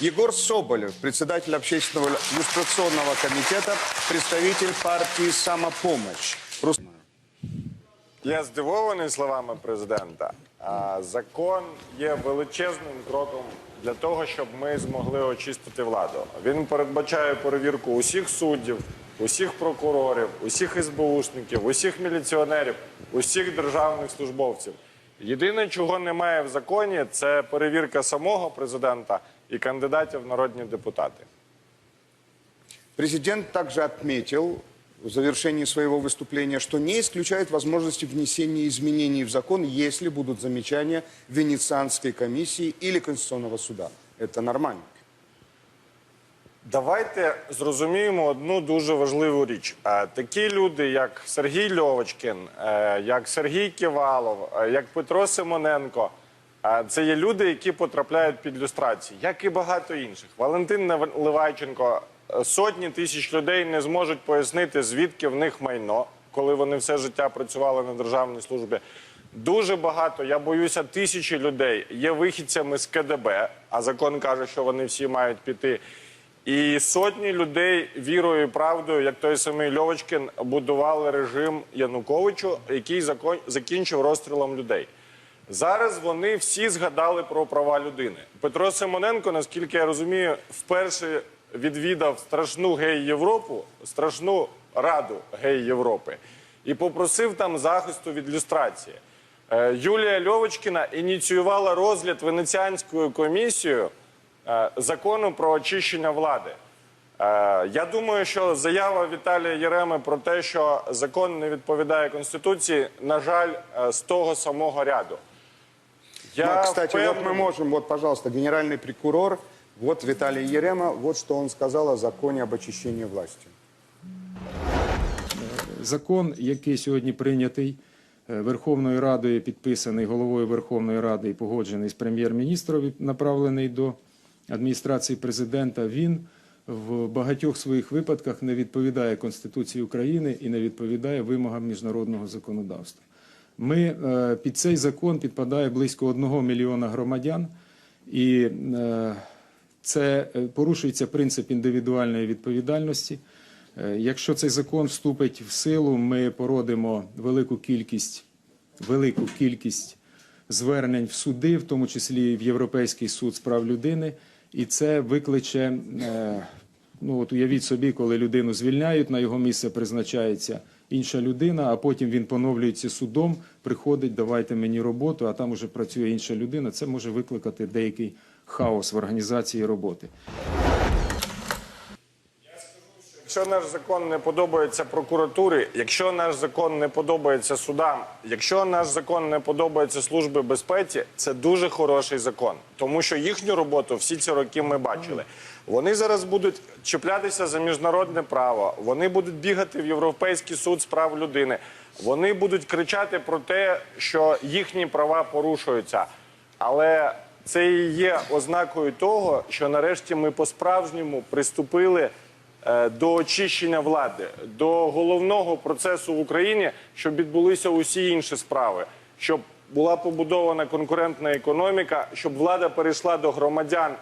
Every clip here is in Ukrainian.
Егор Соболев, председатель общественного иллюстрационного комитета, представитель партии «Самопомощь». Рус- Я здивований словами президента. Закон є величезним кроком для того, щоб ми змогли очистити владу. Він передбачає перевірку усіх суддів, усіх прокурорів, усіх СБУшників, усіх міліціонерів, усіх державних службовців. Єдине, чого немає в законі, це перевірка самого президента і кандидатів в народні депутати. Президент также отметил в завершении своего выступления, что не исключает возможности внесения изменений в закон, если будут замечания Венецианской комиссии или Конституционного суда. Это нормально. Давайте зрозуміємо одну дуже важливу річ. Е, Такі люди, як Сергій Льовочкін, е, як Сергій Ківалов, е, як Петро Симоненко, це є люди, які потрапляють під люстрації, як і багато інших. Валентин Ливайченко, е, сотні тисяч людей не зможуть пояснити, звідки в них майно, коли вони все життя працювали на державній службі. Дуже багато, я боюся, тисячі людей є вихідцями з КДБ, а закон каже, що вони всі мають піти. І сотні людей вірою і правдою, як той самий Льовочкін, будували режим Януковичу, який закінчив розстрілом людей. Зараз вони всі згадали про права людини. Петро Симоненко, наскільки я розумію, вперше відвідав страшну гей-Європу, страшну раду гей-Європи, і попросив там захисту від люстрації. Е, Юлія Льовочкіна ініціювала розгляд Венеціанською комісією е, закону про очищення влади. Е, Я думаю, що заява Віталія Єреми про те, що закон не відповідає Конституції, на жаль, з того самого ряду. Я Ну, а, кстати, вот мы можем, вот, пожалуйста, генеральный прокурор, вот Виталий Ерема, вот что он сказал о законе об очищении власти. Закон, який сьогодні прийнятий е, Верховною Радою, підписаний головою Верховної Ради і погоджений з прем'єр-міністром, направлений до адміністрації президента, він в багатьох своїх випадках не відповідає Конституції України і не відповідає вимогам міжнародного законодавства. Ми е, під цей закон підпадає близько одного мільйона громадян, і е, це е, порушується принцип індивідуальної відповідальності. Якщо цей закон вступить в силу, ми породимо велику кількість, велику кількість звернень в суди, в тому числі в Європейський суд з прав людини, і це викличе. Ну от уявіть собі, коли людину звільняють, на його місце призначається інша людина, а потім він поновлюється судом, приходить, давайте мені роботу, а там уже працює інша людина. Це може викликати деякий хаос в організації роботи. Якщо наш закон не подобається прокуратурі, якщо наш закон не подобається судам, якщо наш закон не подобається службі безпеці, це дуже хороший закон, тому що їхню роботу всі ці роки ми бачили. Вони зараз будуть чіплятися за міжнародне право, вони будуть бігати в Європейський суд з прав людини, вони будуть кричати про те, що їхні права порушуються. Але це і є ознакою того, що нарешті ми по-справжньому приступили до очищення влади, до головного процесу в Україні, щоб відбулися усі інші справи, щоб була побудована конкурентна економіка, щоб влада перейшла до громадян,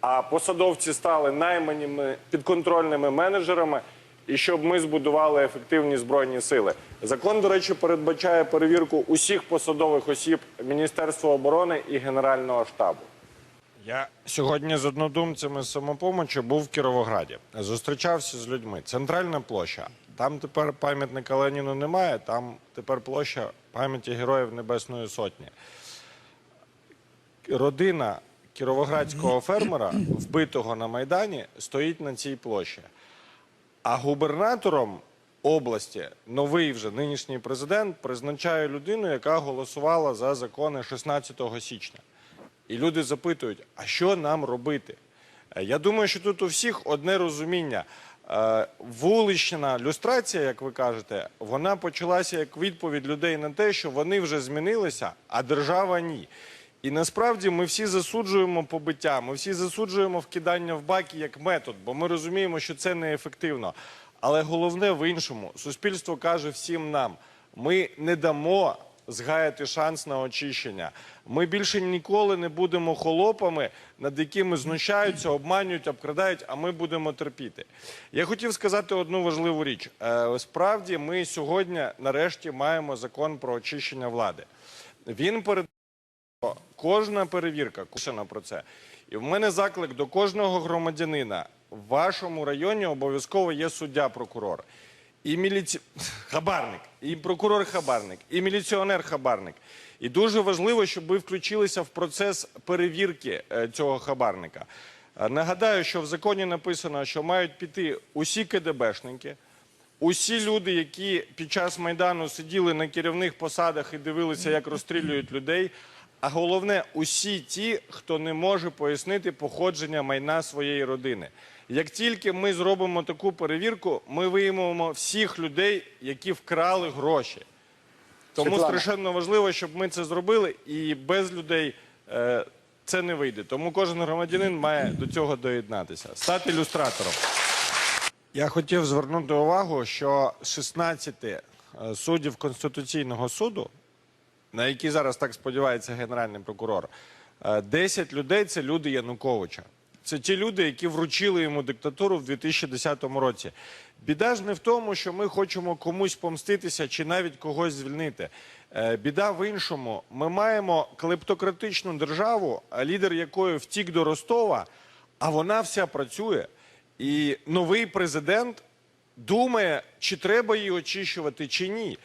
а посадовці стали найманими підконтрольними менеджерами. І щоб ми збудували ефективні збройні сили. Закон, до речі, передбачає перевірку усіх посадових осіб Міністерства оборони і Генерального штабу. Я сьогодні з однодумцями з самопомочі був в Кіровограді. Зустрічався з людьми. Центральна площа. Там тепер пам'ятника Леніну немає, там тепер площа пам'яті Героїв Небесної Сотні. Родина кіровоградського фермера, вбитого на Майдані, стоїть на цій площі. А губернатором області новий вже нинішній президент призначає людину, яка голосувала за закони 16 січня. І люди запитують, а що нам робити? Е, Я думаю, що тут у всіх одне розуміння. Е, Вулична люстрація, як ви кажете, вона почалася як відповідь людей на те, що вони вже змінилися, а держава ні. І насправді ми всі засуджуємо побиття, ми всі засуджуємо вкидання в баки як метод, бо ми розуміємо, що це неефективно. Але головне в іншому, суспільство каже всім нам: ми не дамо згаяти шанс на очищення. Ми більше ніколи не будемо холопами, над якими знущаються, обманюють, обкрадають, а ми будемо терпіти. Я хотів сказати одну важливу річ. Е, Справді, ми сьогодні нарешті маємо закон про очищення влади. Він перед кожна перевірка, кушена про це. І в мене заклик до кожного громадянина. В вашому районі обов'язково є суддя-прокурор. І міліці... хабарник, і прокурор-хабарник, і міліціонер-хабарник. І дуже важливо, щоб ви включилися в процес перевірки е, цього хабарника. Е, Нагадаю, що в законі написано, що мають піти усі КДБшники, Усі люди, які під час майдану сиділи на керівних посадах і дивилися, як розстрілюють людей. А головне, усі ті, хто не може пояснити походження майна своєї родини. Як тільки ми зробимо таку перевірку, ми виявимо всіх людей, які вкрали гроші. Тому Світлана. страшенно важливо, щоб ми це зробили, і без людей е, це не вийде. Тому кожен громадянин має до цього доєднатися, стати ілюстратором. Я хотів звернути увагу, що 16 е, суддів Конституційного суду, на які зараз так сподівається генеральний прокурор, е, 10 людей це люди Януковича. Це ті люди, які вручили йому диктатуру в 2010 році. Біда ж не в тому, що ми хочемо комусь помститися чи навіть когось звільнити. Е, Біда в іншому. Ми маємо клептократичну державу, лідер якої втік до Ростова, а вона вся працює. І новий президент думає, чи треба її очищувати, чи ні.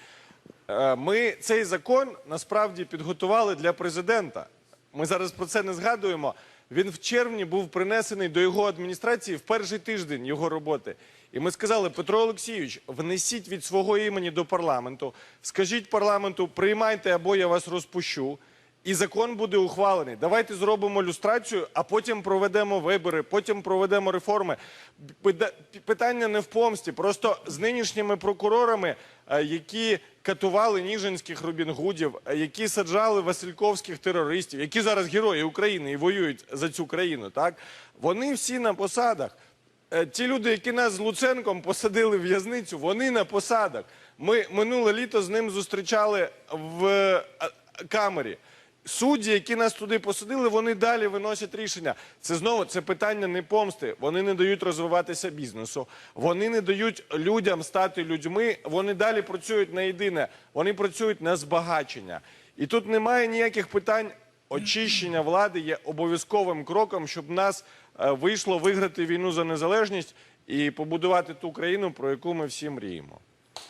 Е, Ми цей закон насправді підготували для президента. Ми зараз про це не згадуємо. Він в червні був принесений до його адміністрації в перший тиждень його роботи. І ми сказали, Петро Олексійович, внесіть від свого імені до парламенту, скажіть парламенту, приймайте або я вас розпущу. І закон буде ухвалений. Давайте зробимо люстрацію, а потім проведемо вибори, потім проведемо реформи. Питання не в помсті. Просто з нинішніми прокурорами, е, які катували ніжинських Робінгудів, е, які саджали васильковських терористів, які зараз герої України і воюють за цю країну. Так вони всі на посадах. Е, Ті люди, які нас з Луценком посадили в в'язницю, вони на посадах. Ми минуле літо з ним зустрічали в камері. Судді, які нас туди посадили, вони далі виносять рішення. Це знову це питання не помсти. Вони не дають розвиватися бізнесу. Вони не дають людям стати людьми. Вони далі працюють на єдине. Вони працюють на збагачення. І тут немає ніяких питань. Очищення влади є обов'язковим кроком, щоб нас е, вийшло виграти війну за незалежність і побудувати ту країну, про яку ми всі мріємо.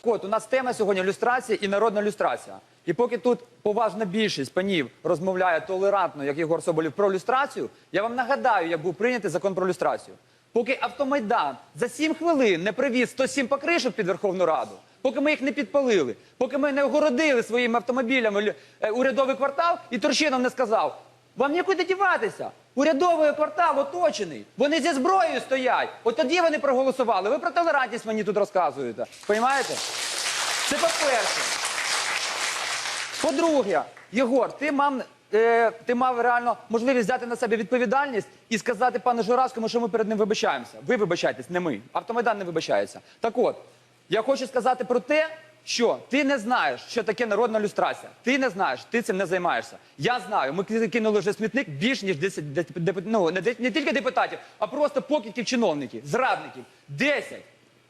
От у нас тема сьогодні люстрація і народна люстрація. І поки тут поважна більшість панів розмовляє толерантно, як Єгор Соболєв, про люстрацію, я вам нагадаю, як був прийнятий закон про люстрацію. Поки автомайдан за 7 хвилин не привіз 107 покришок під Верховну Раду, поки ми їх не підпалили, поки ми не огородили своїми автомобілями е, урядовий квартал, і Турчинов не сказав: вам нікуди діватися. Урядовий квартал оточений. Вони зі зброєю стоять. От тоді вони проголосували. Ви про толерантність мені тут розказуєте. Понімаєте? Це по-перше. По-друге, Єгор, ти мав, е, ти мав реально можливість взяти на себе відповідальність і сказати пану Журавському, що ми перед ним вибачаємося. Ви вибачаєтесь, не ми. Автомайдан не вибачається. Так от, я хочу сказати про те, що ти не знаєш, що таке народна люстрація. Ти не знаєш, ти цим не займаєшся. Я знаю. Ми кинули вже смітник більш ніж 10, деп- деп- ну, не, не тільки депутатів, а просто покидьків чиновників, зрадників. 10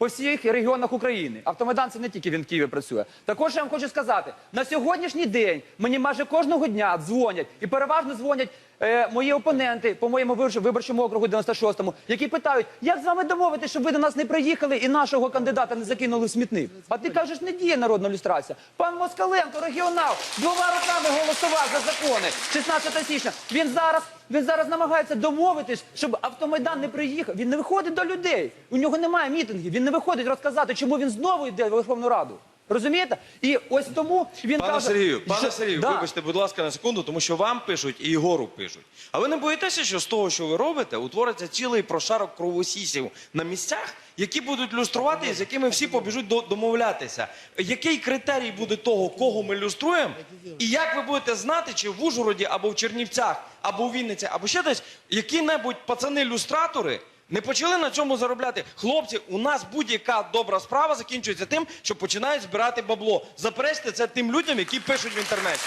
по всіх регіонах України. Автомайдан це не тільки він в Києві працює. Також я вам хочу сказати, на сьогоднішній день мені майже кожного дня дзвонять і переважно дзвонять е, мої опоненти по моєму виборч- виборчому округу 96-му, які питають, як з вами домовитися, щоб ви до нас не приїхали і нашого кандидата не закинули в смітник. А ти кажеш, не діє народна люстрація. Пан Москаленко, регіонал, двома руками голосував за закони 16 січня. Він зараз. Він зараз намагається домовитись, щоб автомайдан не приїхав. Він не виходить до людей. У нього немає мітингів. Він не виходить розказати, чому він знову йде в Верховну Раду. Розумієте? І ось тому він Пане каже, Сергію, пане Сергію, Да. вибачте, будь ласка, на секунду, тому що вам пишуть і Ігору пишуть. А ви не боїтеся, що з того, що ви робите, утвориться цілий прошарок кровосісів на місцях, які будуть люструвати і з якими всі побіжуть до- домовлятися. Який критерій буде того, кого ми люструємо? І як ви будете знати, чи в Ужгороді або в Чернівцях, або в Вінниці, або ще десь, які-небудь пацани-люстратори Не почали на цьому заробляти. Хлопці, у нас будь-яка добра справа закінчується тим, що починають збирати бабло. Заперечте це тим людям, які пишуть в інтернеті.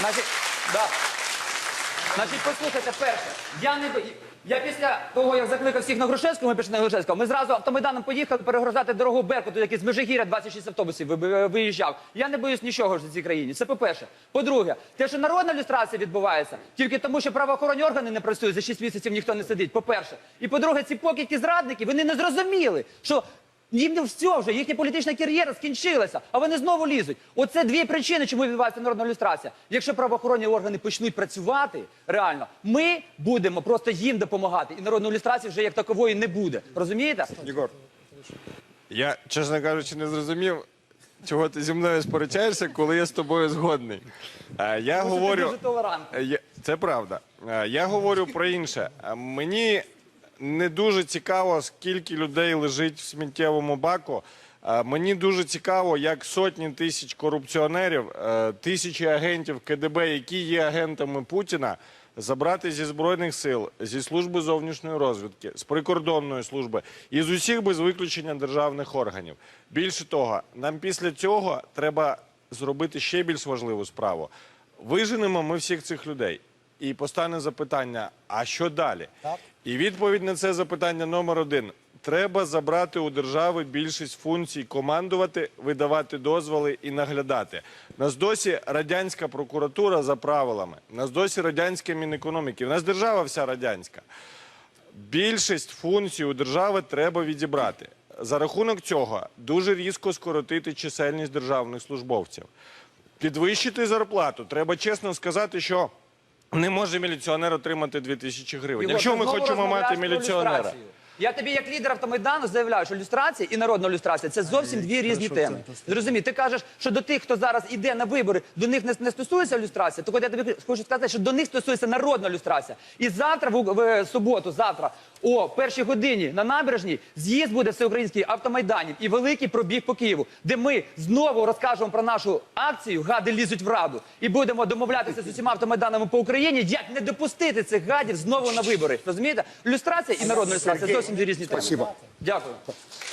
Значить, да. Послухайте, перше, я після того, як закликав всіх на Грушевську, ми пішли на Грушевського, ми зразу автомайданом поїхали перегрузати дорогу Беркуту, який з Межигіря 26 автобусів ви- ви- виїжджав. Я не боюсь нічого ж в цій країні. Це по-перше. По-друге, те, що народна люстрація відбувається, тільки тому, що правоохоронні органи не працюють, за 6 місяців ніхто не сидить. По-перше. І по-друге, ці покидьки зрадники, вони не зрозуміли, що їм не все вже, їхня політична кар'єра скінчилася, а вони знову лізуть. Оце дві причини, чому відбувається народна люстрація. Якщо правоохоронні органи почнуть працювати реально, ми будемо просто їм допомагати, і народної люстрації вже як такової не буде. Розумієте? Егор, Я, чесно кажучи, не зрозумів, чого ти зі мною сперечаєшся, коли я з тобою згодний. Е, Я Тому що ти говорю. дуже толерантний. Е, я- Це правда. Е, Я говорю про інше. Мені не дуже цікаво, скільки людей лежить в сміттєвому баку. Е, Мені дуже цікаво, як сотні тисяч корупціонерів, е, тисячі агентів КДБ, які є агентами Путіна, забрати зі збройних сил, зі служби зовнішньої розвідки, з прикордонної служби і з усіх без виключення державних органів. Більше того, нам після цього треба зробити ще більш важливу справу. Виженемо ми всіх цих людей. І постане запитання: а що далі? І відповідь на це запитання номер один: треба забрати у держави більшість функцій командувати, видавати дозволи і наглядати. Нас досі радянська прокуратура за правилами, нас досі радянське мінекономіки. У нас держава вся радянська. Більшість функцій у держави треба відібрати. За рахунок цього дуже різко скоротити чисельність державних службовців. Підвищити зарплату. Треба чесно сказати, що не може міліціонер отримати 2 тисячі гривень. Якщо ми хочемо мати міліціонера. Я тобі, як лідер автомайдану, заявляю, що люстрація і народна люстрація це зовсім дві різні теми. Зрозумій, ти кажеш, що до тих, хто зараз іде на вибори, до них не, не стосується люстрація. То я тобі хочу сказати, що до них стосується народна люстрація. І завтра, в, в суботу, завтра, о першій годині на набережній з'їзд буде всеукраїнський автомайданів і великий пробіг по Києву, де ми знову розкажемо про нашу акцію Гади лізуть в раду і будемо домовлятися з усіма автомайданами по Україні, як не допустити цих гадів знову на вибори. Розумієте? Люстрація і народна люстрація зовсім дві різні теми. Спасибо. Дякую.